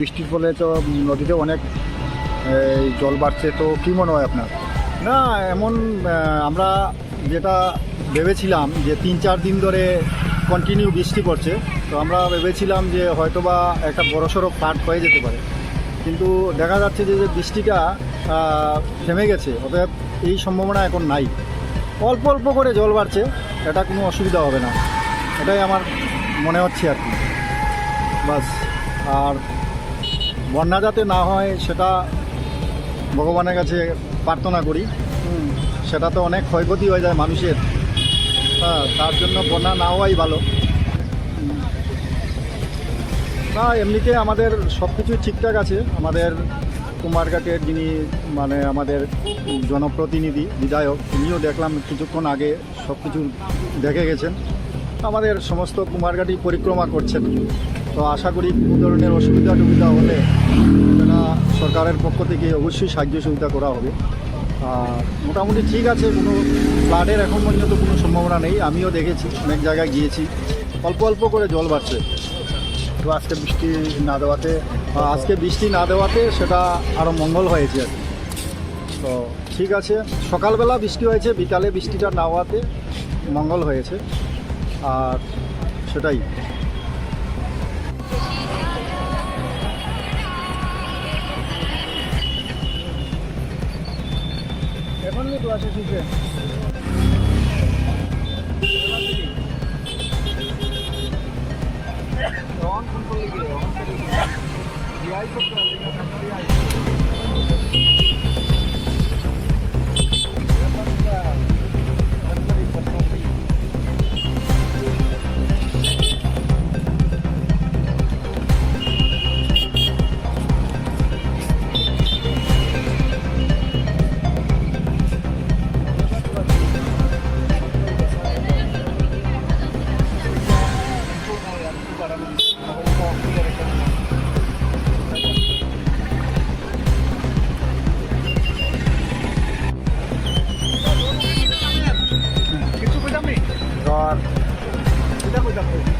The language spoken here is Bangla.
বৃষ্টির ফলে তো নদীতে অনেক জল বাড়ছে, তো কি মনে হয় আপনার? না, এমন আমরা যেটা ভেবেছিলাম যে তিন চার দিন ধরে কন্টিনিউ বৃষ্টি পড়ছে, তো আমরা ভেবেছিলাম যে হয়তোবা একটা বড়সড় ফ্লাড হয়ে যেতে পারে। কিন্তু দেখা যাচ্ছে যে যে বৃষ্টিটা থেমে গেছে, অতএব এই সম্ভাবনা এখন নাই। অল্প অল্প করে জল বাড়ছে, এটা কোনো অসুবিধা হবে না। এটাই আমার মনে হচ্ছে আর কি। বাস, আর বন্যা যাতে না হয় সেটা ভগবানের কাছে প্রার্থনা করি। সেটা তো অনেক ক্ষয়ক্ষতি হয়ে যায় মানুষের। হ্যাঁ তার জন্য বন্যা না হওয়াই ভালো। না এমনিতে আমাদের সব কিছু ঠিকঠাক আছে। আমাদের কুমারঘাটের যিনি মানে আমাদের জনপ্রতিনিধি বিধায়ক তিনিও দেখলাম কিছুক্ষণ আগে সব কিছু দেখে গেছেন। আমাদের সমস্ত কুমারঘাটি পরিক্রমা করছেন। তো আশা করি কোনো ধরনের অসুবিধা টুবিধা হলে সেটা সরকারের পক্ষ থেকে অবশ্যই সাহায্য সুবিধা করা হবে। মোটামুটি ঠিক আছে, কোনো ফ্লাডের এখন পর্যন্ত কোনো সম্ভাবনা নেই। আমিও দেখেছি, অনেক জায়গায় গিয়েছি। অল্প অল্প করে জল বাড়ছে। তো আজকে বৃষ্টি না দেওয়াতে আজকে বৃষ্টি না দেওয়াতে সেটা আরও মঙ্গল হয়েছে আর তো ঠিক আছে, সকালবেলা বৃষ্টি হয়েছে, বিকালে বৃষ্টিটা না হওয়াতে মঙ্গল হয়েছে। আর সেটাই। এখন তো আছে ঠিক আছে রং ফোন করলে কি রং coisa.